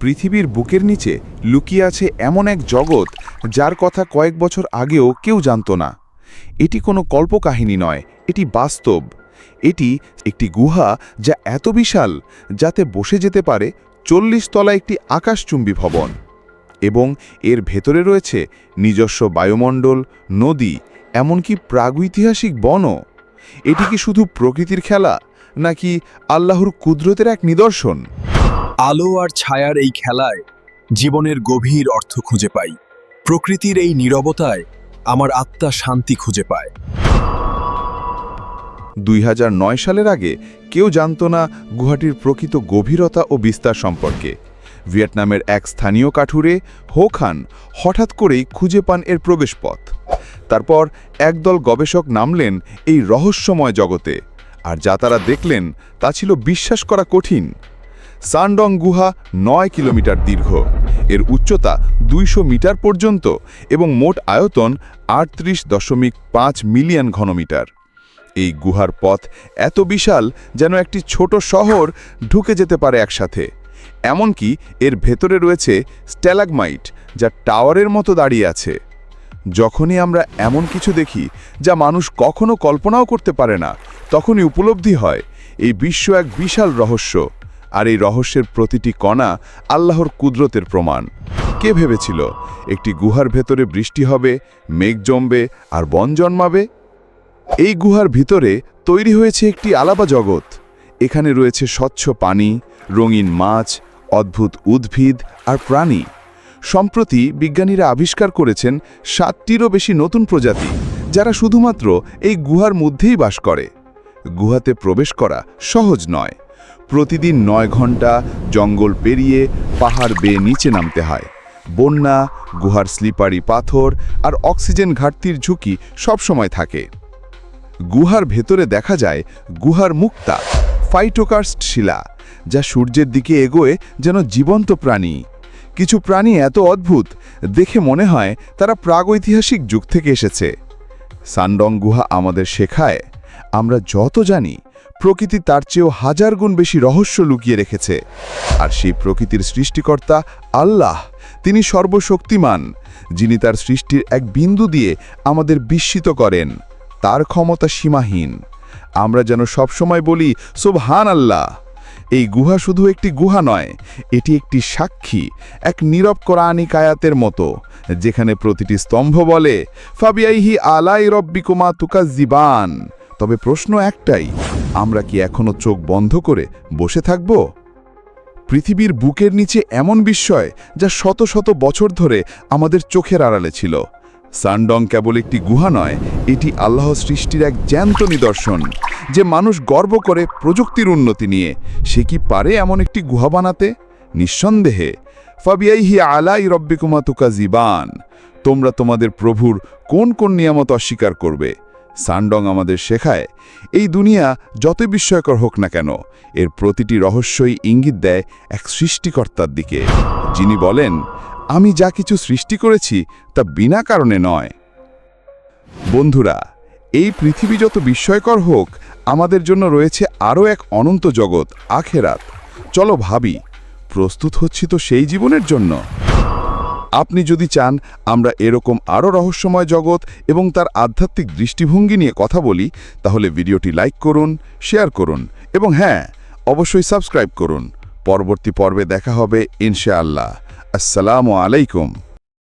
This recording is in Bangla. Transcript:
পৃথিবীর বুকের নিচে লুকিয়ে আছে এমন এক জগৎ যার কথা কয়েক বছর আগেও কেউ জানত না। এটি কোনো কল্পকাহিনী নয়, এটি বাস্তব। এটি একটি গুহা যা এত বিশাল যাতে বসে যেতে পারে চল্লিশ তলা একটি আকাশচুম্বী ভবন এবং এর ভেতরে রয়েছে নিজস্ব বায়ুমণ্ডল, নদী, এমনকি প্রাগৈতিহাসিক বনও। এটি কি শুধু প্রকৃতির খেলা নাকি আল্লাহর কুদরতের এক নিদর্শন? আলো আর ছায়ার এই খেলায় জীবনের গভীর অর্থ খুঁজে পাই। প্রকৃতির এই নীরবতায় আমার আত্মা শান্তি খুঁজে পায়। দুই হাজার নয় সালের আগে কেউ জানত না গুহাটির প্রকৃত গভীরতা ও বিস্তার সম্পর্কে। ভিয়েতনামের এক স্থানীয় কাঠুরে, হো খান, হঠাৎ করেই খুঁজে পান এর প্রবেশপথ। তারপর একদল গবেষক নামলেন এই রহস্যময় জগতে, আর যা তারা দেখলেন তা ছিল বিশ্বাস করা কঠিন। সানডং গুহা নয় কিলোমিটার দীর্ঘ। এর উচ্চতা দুইশো মিটার পর্যন্ত এবং মোট আয়তন আটত্রিশ দশমিক পাঁচ মিলিয়ন ঘনমিটার। এই গুহার পথ এত বিশাল যেন একটি ছোট শহর ঢুকে যেতে পারে একসাথে। এমনকি এর ভেতরে রয়েছে স্ট্যালাগমাইট, যা টাওয়ারের মতো দাঁড়িয়ে আছে। যখনই আমরা এমন কিছু দেখি, যা মানুষ কখনো কল্পনাও করতে পারে না, তখনই উপলব্ধি হয়, এই বিশ্ব এক বিশাল রহস্য। আর এই রহস্যের প্রতিটি কণা আল্লাহর কুদরতের প্রমাণ। কে ভেবেছিল একটি গুহার ভেতরে বৃষ্টি হবে, মেঘ জমবে আর বন জন্মাবে? এই গুহার ভিতরে তৈরি হয়েছে একটি আলাদা জগৎ। এখানে রয়েছে স্বচ্ছ পানি, রঙিন মাছ, অদ্ভুত উদ্ভিদ আর প্রাণী। সম্প্রতি বিজ্ঞানীরা আবিষ্কার করেছেন সাতটিরও বেশি নতুন প্রজাতি, যারা শুধুমাত্র এই গুহার মধ্যেই বাস করে। গুহাতে প্রবেশ করা সহজ নয়। প্রতিদিন নয় ঘণ্টা জঙ্গল পেরিয়ে পাহাড় বেয়ে নিচে নামতে হয়। বন্যা, গুহার স্লিপারি পাথর আর অক্সিজেন ঘাটতির ঝুঁকি সবসময় থাকে। গুহার ভেতরে দেখা যায় গুহার মুক্তা ফাইটোকার্স্ট শিলা, যা সূর্যের দিকে এগোয় যেন জীবন্ত প্রাণী। কিছু প্রাণী এত অদ্ভুত, দেখে মনে হয় তারা প্রাগৈতিহাসিক যুগ থেকে এসেছে। সানডং গুহা আমাদের শেখায় আমরা যত জানি, প্রকৃতি তার চেয়েও হাজার গুণ বেশি রহস্য লুকিয়ে রেখেছে। আর সেই প্রকৃতির সৃষ্টিকর্তা আল্লাহ, তিনি সর্বশক্তিমান, যিনি তার সৃষ্টির এক বিন্দু দিয়ে আমাদের বিস্মিত করেন। তার ক্ষমতা সীমাহীন। আমরা যেন সবসময় বলি সোবহান আল্লাহ এই গুহা শুধু একটি গুহা নয়, এটি একটি সাক্ষী, এক নীরব কোরআনিক কায়াতের মতো, যেখানে প্রতিটি স্তম্ভ বলে ফাবিয়াইহি আলাই রব্বিকুমা তুকা জিবান তবে প্রশ্ন একটাই, আমরা কি এখনও চোখ বন্ধ করে বসে থাকব? পৃথিবীর বুকের নিচে এমন বিস্ময় যা শত শত বছর ধরে আমাদের চোখের আড়ালে ছিল। সানডং কেবল একটি গুহা নয়, এটি আল্লাহ সৃষ্টির এক জ্যান্ত নিদর্শন, যে মানুষ গর্ব করে প্রযুক্তির উন্নতি নিয়ে। সে কি পারে এমন একটি গুহা বানাতে? নিঃসন্দেহে। ফাবিয়াইহি আলাই রব্বিকুমা তুকা জিবান তোমরা তোমাদের প্রভুর কোন কোন নিয়ামত অস্বীকার করবে? সানডং আমাদের শেখায়, এই দুনিয়া যত বিস্ময়কর হোক না কেন, এর প্রতিটি রহস্যই ইঙ্গিত দেয় এক সৃষ্টিকর্তার দিকে। যিনি বলেন, আমি যা কিছু সৃষ্টি করেছি তা বিনা কারণে নয়। বন্ধুরা, এই পৃথিবী যত বিস্ময়কর হোক, আমাদের জন্য রয়েছে আরও এক অনন্ত জগৎ, আখেরাত। চলো ভাবি, প্রস্তুত হচ্ছি তো সেই জীবনের জন্য। আপনি যদি চান, আমরা এরকম আরও রহস্যময় জগৎ এবং তার আধ্যাত্মিক দৃষ্টিভঙ্গি নিয়ে কথা বলি, তাহলে ভিডিওটি লাইক করুন, শেয়ার করুন এবং হ্যাঁ অবশ্যই সাবস্ক্রাইব করুন। পরবর্তী পর্বে দেখা হবে, ইনশাআল্লাহ। আসসালামু আলাইকুম।